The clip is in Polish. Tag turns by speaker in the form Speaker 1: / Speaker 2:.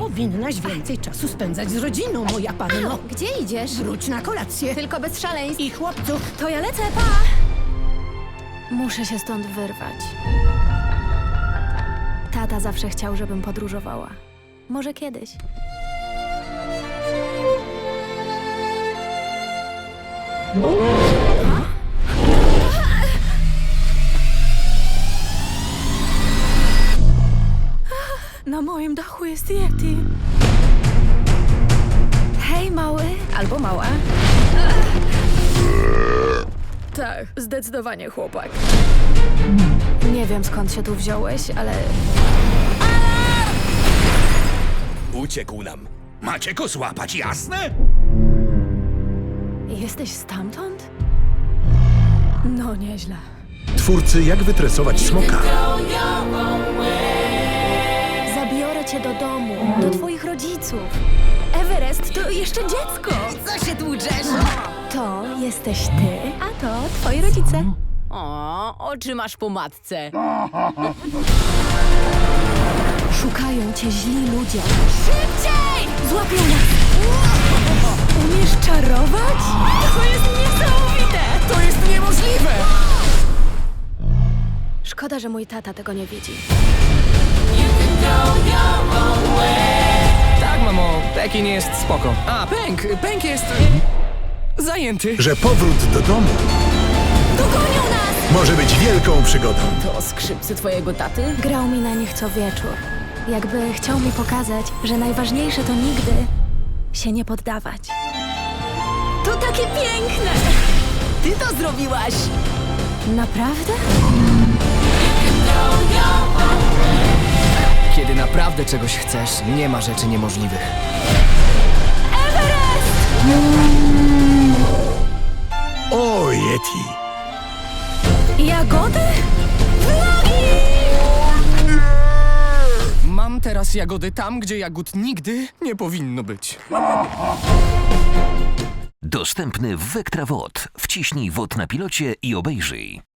Speaker 1: Powinnaś więcej czasu spędzać z rodziną, moja panno.
Speaker 2: Gdzie idziesz?
Speaker 1: Wróć na kolację.
Speaker 2: Tylko bez szaleństw.
Speaker 1: I chłopców.
Speaker 2: To ja lecę, pa! Muszę się stąd wyrwać. Tata zawsze chciał, żebym podróżowała. Może kiedyś. Na moim dachu jest Yeti. Hej, mały. Albo mała. Tak, zdecydowanie chłopak. Nie wiem skąd się tu wziąłeś, ale
Speaker 3: Uciekł nam. Macie go złapać, jasne?
Speaker 2: jesteś stamtąd? No nieźle.
Speaker 4: Twórcy Jak wytresować smoka.
Speaker 2: Do twoich rodziców. Everest to jeszcze dziecko.
Speaker 5: Co się tłuczesz?
Speaker 2: To jesteś ty, a to twoi rodzice.
Speaker 5: O, oczy masz po matce.
Speaker 2: Szukają cię źli ludzie. Szybciej! Złapią nas! Umiesz czarować? To jest niesamowite!
Speaker 5: To jest niemożliwe!
Speaker 2: Szkoda, że mój tata tego nie widzi.
Speaker 6: Tak, mamo, Pekin jest spoko. A, Pęk, Pęk jest... zajęty.
Speaker 4: Że powrót do domu
Speaker 2: Dogonią nas!
Speaker 4: może być wielką przygodą.
Speaker 5: To skrzypce twojego taty?
Speaker 2: Grał mi na nich co wieczór. Jakby chciał mi pokazać, że najważniejsze to nigdy się nie poddawać. To takie piękne!
Speaker 5: Ty to zrobiłaś!
Speaker 2: Naprawdę?
Speaker 6: Naprawdę czegoś chcesz, nie ma rzeczy niemożliwych.
Speaker 4: O, Yeti!
Speaker 2: Jagody?
Speaker 6: Mam teraz jagody tam, gdzie jagód nigdy nie powinno być.
Speaker 7: Dostępny w Vectra Wod. Wciśnij wod na pilocie i obejrzyj.